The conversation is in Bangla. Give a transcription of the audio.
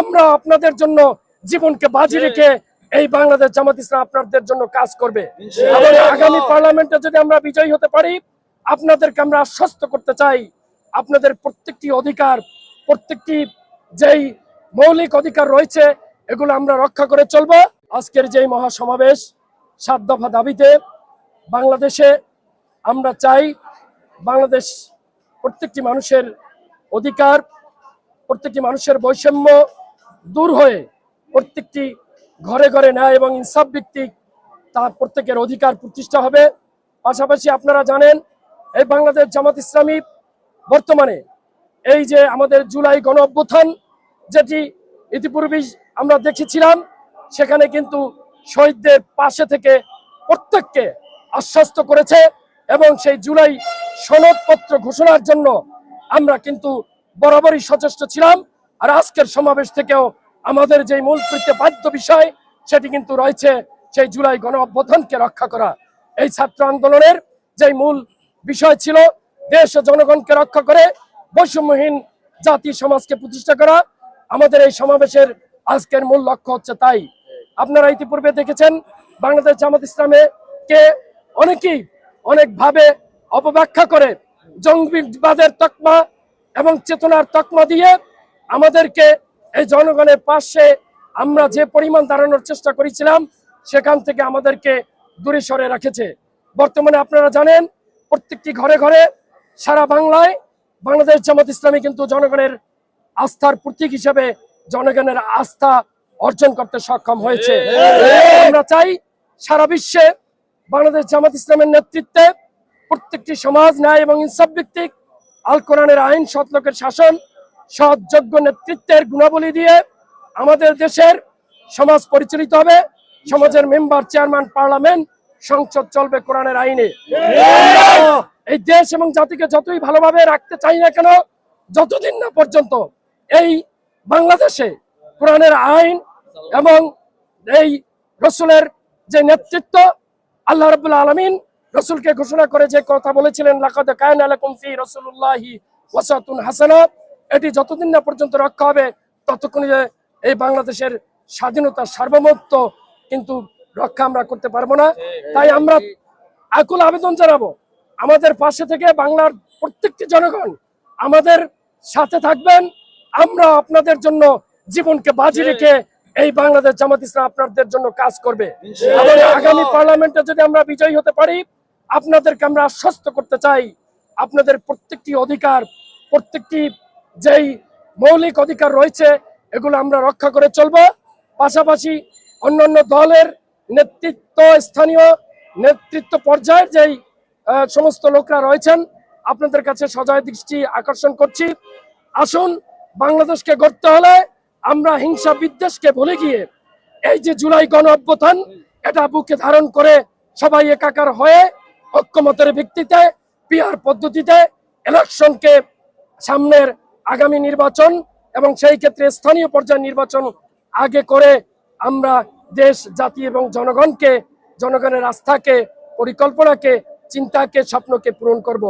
আমরা আপনাদের জন্য জীবনকে বাজি রেখে এই বাংলাদেশ জামাত ইসলাম আপনাদের জন্য কাজ করবে। আগামী পার্লামেন্টে যদি আমরা বিজয়ী হতে পারি আপনাদেরকে আমরা আশ্বস্ত করতে চাই। আপনাদের প্রত্যেকটি অধিকার প্রত্যেকটি যেই মৌলিক অধিকার রয়েছে এগুলো আমরা রক্ষা করে চলবো। আজকের যেই মহাসমাবেশ সাত দফা দাবিতে বাংলাদেশে আমরা চাই বাংলাদেশ প্রত্যেকটি মানুষের অধিকার প্রত্যেকটি মানুষের বৈষম্য দূর হয়ে প্রত্যেকটি ঘরে ঘরে ন্যায় এবং ইনসাফ ভিত্তিক তার প্রত্যেকের অধিকার প্রতিষ্ঠা হবে। পাশাপাশি আপনারা জানেন, এই বাংলাদেশ জামাত ইসলামী বর্তমানে এই যে আমাদের জুলাই গণ অভ্যুত্থান যেটি ইতিপূর্বেই আমরা দেখেছিলাম, সেখানে কিন্তু শহীদদের পাশে থেকে প্রত্যেককে আশ্বস্ত করেছে এবং সেই জুলাই সনদপত্র ঘোষণার জন্য আমরা কিন্তু বরাবরই সচেষ্ট ছিলাম। আর আজকের সমাবেশ থেকেও আমাদের যে মূল বাধ্য বিষয়, সেটি কিন্তু রয়েছে সেই জুলাই গণ রক্ষা করা। এই ছাত্র আন্দোলনের যে মূল বিষয় ছিল, দেশ ও জনগণকে রক্ষা করে বৈষম্যহীন জাতি সমাজকে প্রতিষ্ঠা করা, আমাদের এই সমাবেশের আজকের মূল লক্ষ্য হচ্ছে তাই। আপনারা ইতিপূর্বে দেখেছেন, বাংলাদেশ জামাত ইসলামে কে অনেকেই অনেকভাবে অপব্যাখ্যা করে জঙ্গিবাদের তকমা এবং চেতনার তকমা দিয়ে আমাদেরকে এই জনগণের পাশে আমরা যে পরিমাণ দাঁড়ানোর চেষ্টা করেছিলাম, সেখান থেকে আমাদেরকে দূরে সরে রেখেছে। বর্তমানে আপনারা জানেন, প্রত্যেকটি ঘরে ঘরে সারা বাংলায় বাংলাদেশ জামাত ইসলামী কিন্তু জনগণের আস্থার প্রতীক হিসেবে জনগণের আস্থা অর্জন করতে সক্ষম হয়েছে। আমরা চাই সারা বিশ্বে বাংলাদেশ জামাত ইসলামের নেতৃত্বে প্রত্যেকটি সমাজ, ন্যায় এবং ইনসাফ ভিত্তিক আল কোরআনের আইন সৎলোকের শাসন সৎ যোগ্য নেতৃত্বের গুণাবলী দিয়ে আমাদের দেশের সমাজ পরিচালিত হবে। সমাজের মেম্বার চেয়ারম্যান পার্লামেন্ট সংসদ চলবে কোরআনের আইনে। এই দেশ এবং জাতিকে যতই ভালোভাবে রাখতে চাই না কেন, যতদিন না পর্যন্ত এই বাংলাদেশে কোরআনের আইন এবং এই রসুলের যে নেতৃত্ব, আল্লাহ রাব্বুল আলামিন রসুলকে ঘোষণা করে যে কথা বলেছিলেন, লাকাদ কায়না লাকুম ফি রাসূলুল্লাহি ওয়াসাতুন হাসানা এটি যতদিন না পর্যন্ত রক্ষা হবে ততক্ষণ যে এই বাংলাদেশের স্বাধীনতা সার্বভৌমত্ব কিন্তু রক্ষা আমরা করতে পারব না। তাই আমরা আকুল আবেদন জানাব আমাদের পাশে থেকে বাংলার প্রত্যেকটি জনগণ আমাদের সাথে থাকবেন। আমরা আপনাদের জন্য জীবনকে বাজি রেখে এই বাংলাদেশ জামাত ইসলাম আপনাদের জন্য কাজ করবে। আগামী পার্লামেন্টে যদি আমরা বিজয়ী হতে পারি আপনাদেরকে আমরা আশ্বস্ত করতে চাই। আপনাদের প্রত্যেকটি অধিকার প্রত্যেকটি যেই মৌলিক অধিকার রয়েছে, এগুলো আমরা রক্ষা করে চলবো। পাশাপাশি অন্যান্য দলের নেতৃত্ব, স্থানীয় নেতৃত্ব পর্যায়ের যেই সমস্ত লোকরা রয়েছেন, আপনাদের কাছে সজয় দৃষ্টি আকর্ষণ করছি। আসুন, বাংলাদেশকে গড়তে হলে আমরা হিংসা বিদ্বেষকে ভুলে গিয়ে এই যে জুলাই গণ অভ্যুত্থান, এটা বুকে ধারণ করে সবাই একাকার হয়ে ঐক্যমতের ভিত্তিতে পিআর পদ্ধতিতে ইলেকশনকে সামনের আগামী নির্বাচন এবং সেই ক্ষেত্রে স্থানীয় পর্যায়ে নির্বাচন আগে করে আমরা দেশ, জাতি এবং জনগণকে, জনগণের আস্থাকে, পরিকল্পনাকে, চিন্তাকে, স্বপ্নকে পূরণ করব।